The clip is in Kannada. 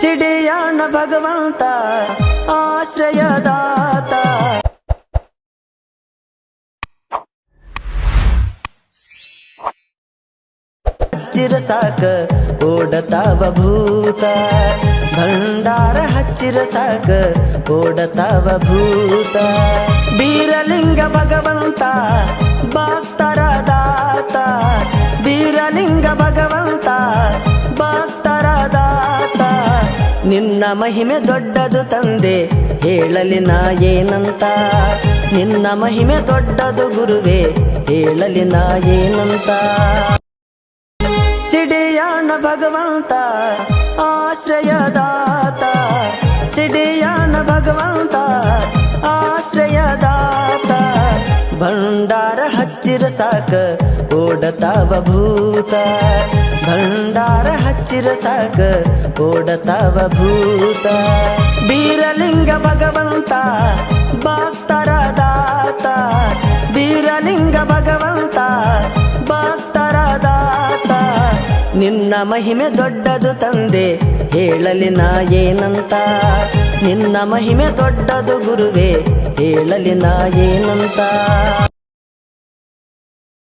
ಸಿಡಿಯಾಣ ಭಗವಂತ ಹಚ್ಚಿರ ಸಾಕ, ಓಡತಾವ ಭೂತ. ಭಂಡಾರ ಹಚ್ಚಿರ ಸಾಕ, ಓಡತಾವ ಭೂತ. ಬೀರಲಿಂಗ ಭಗವಂತ, ಭಕ್ತರ ದಾತ. ಬೀರಲಿಂಗ ಭಗವಂತ, ಭಕ್ತರ ದಾತ. ನಿನ್ನ ಮಹಿಮೆ ದೊಡ್ಡದು ತಂದೆ, ಹೇಳಲಿ ನಾ ಏನಂತ. ನಿನ್ನ ಮಹಿಮೆ ದೊಡ್ಡದು ಗುರುವೇ, ಹೇಳಲಿ ನಾ ಏನಂತ. ಸಿಡಿಯಾಣ ಭಗವಂತ, ಆಶ್ರಯದಾತ. ಸಿಡಿಯಾಣ ಭಗವಂತ, ಆಶ್ರಯದಾತ. ಭಂಡಾರ ಹಚ್ಚಿರ ಸಾಕ, ಓಡತಾವ ಭೂತ. ಭಂಡಾರ ಹಚ್ಚಿರ ಸಾಕ, ಓಡತಾವ ಭೂತ. ಬೀರಲಿಂಗ ಭಗವಂತ ಭಕ್ತರ ದಾತ ಬೀರಲಿಂಗ ಭಗವಂತ ನಿನ್ನ ಮಹಿಮೆ ದೊಡ್ಡದು ತಂದೆ ಹೇಳಲಿ ನಾ ಏನಂತ. ನಿನ್ನ ಮಹಿಮೆ ದೊಡ್ಡದು ಗುರುವೆ ಹೇಳಲಿ ನಾ ಏನಂತ.